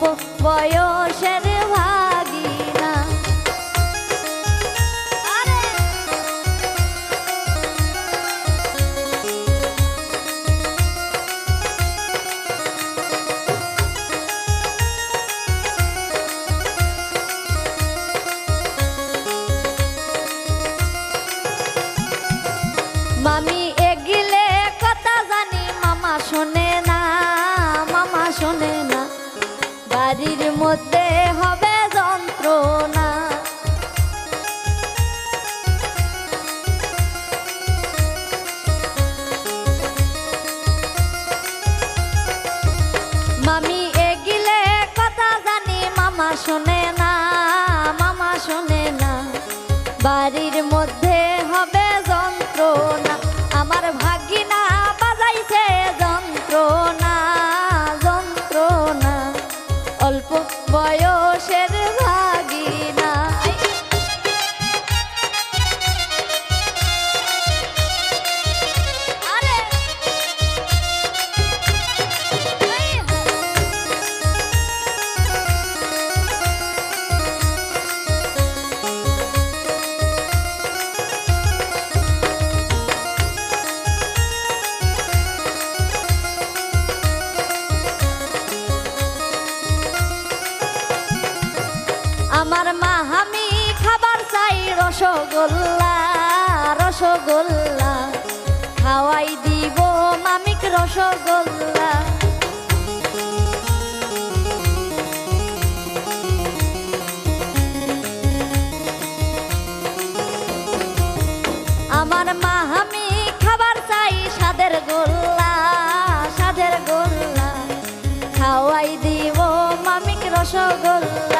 অল্প বয়সের ভাগিনা। মামি মধ্যে হবে যন্ত্রণা। মামি এগিলে কথা জানি, মামা শোনে না, মামা শোনে না। বাড়ির মধ্যে আমার মা, আমি খাবার চাই রসগোল্লা রসগোল্লা। খাওয়াই দিব মামিক রসগোল্লা। আমার মা, আমি খাবার চাই সাদের গোল্লা সাদের গোল্লা। খাওয়াই দিব মামিক রসগোল্লা।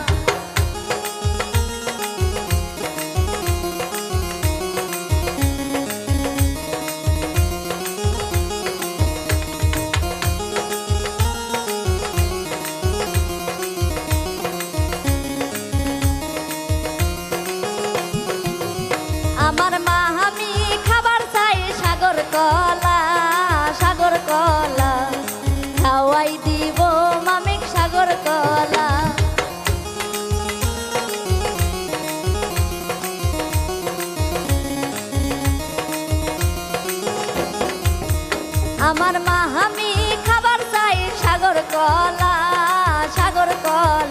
কলা, সাগর কলা, খাওয়াই দিব মামিক সাগর কলা। আমার মা আমি খাবার চাই সাগর কলা সাগর কলা।